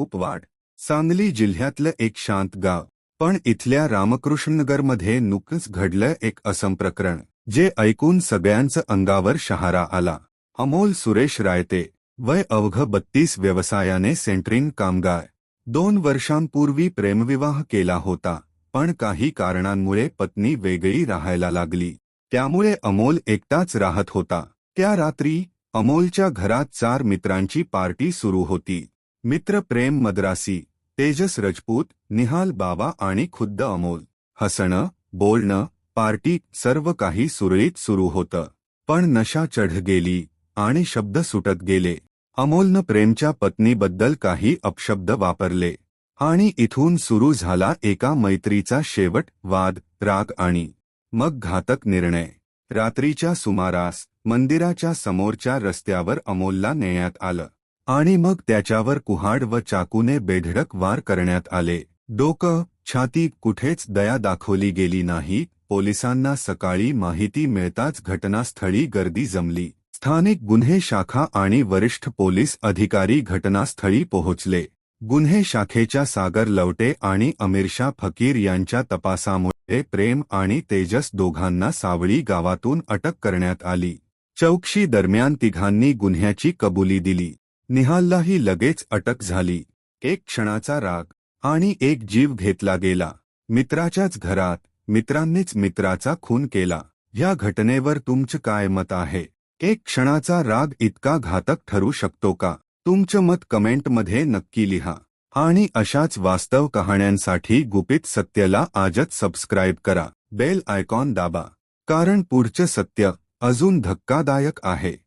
कुपवाड सांगली जिल्ह्यातलं एक शांत गाव. पण इथल्या रामकृष्णनगरमध्ये नुकतंच घडलं एक असम प्रकरण जे ऐकून सगळ्यांचं अंगावर शहारा आला. अमोल सुरेश रायते वय अवघ बत्तीस व्यवसायाने सेंटरिंग कामगार. दोन वर्षांपूर्वी प्रेमविवाह केला होता पण काही कारणांमुळे पत्नी वेगळी राहायला लागली. त्यामुळे अमोल एकटाच राहत होता. त्या रात्री अमोलच्या घरात चार मित्रांची पार्टी सुरू होती. मित्र प्रेम मद्रासी तेजस रजपूत निहाल बाबा आणि खुद्द अमोल. हसणं बोलणं पार्टी सर्व काही सुरळीत सुरू होतं. पण नशा चढ गेली आणि शब्द सुटत गेले. अमोलनं प्रेमच्या पत्नीबद्दल काही अपशब्द वापरले. आणि इथून सुरू झाला एका मैत्रीचा शेवट वाद राग आणि मग घातक निर्णय. रात्रीच्या सुमारास मंदिराच्या समोरच्या रस्त्यावर अमोलला नेण्यात आलं. आणि मग त्याच्यावर कुहाड व चाकूने बेधडक वार करण्यात आले. डोकं छाती कुठेच दया दाखवली गेली नाही. पोलिसांना सकाळी माहिती मिळताच घटनास्थळी गर्दी जमली. स्थानिक गुन्हे शाखा आणि वरिष्ठ पोलीस अधिकारी घटनास्थळी पोहोचले. गुन्हे शाखेच्या सागर लवटे आणि अमीरशा फकीर यांच्या तपासामुळे प्रेम आणि तेजस दोघांना सावळी गावातून अटक करण्यात आली. चौकशी दरम्यान तिघांनी गुन्ह्याची कबुली दिली. निहाललाही लगेच अटक झाली. एक क्षणाचा राग आणि एक जीव घेतला गेला. मित्राच्याच घरात मित्रांनीच मित्राचा खून केला. या घटनेवर तुमचं काय मत आहे? एक क्षणाचा राग इतका घातक ठरू शकतो का? तुमचं मत कमेंटमध्ये नक्की लिहा. आणि अशाच वास्तव कहाण्यांसाठी गुपित सत्यला आजच सबस्क्राईब करा. बेल आयकॉन दाबा. कारण पुढचं सत्य अजून धक्कादायक आहे.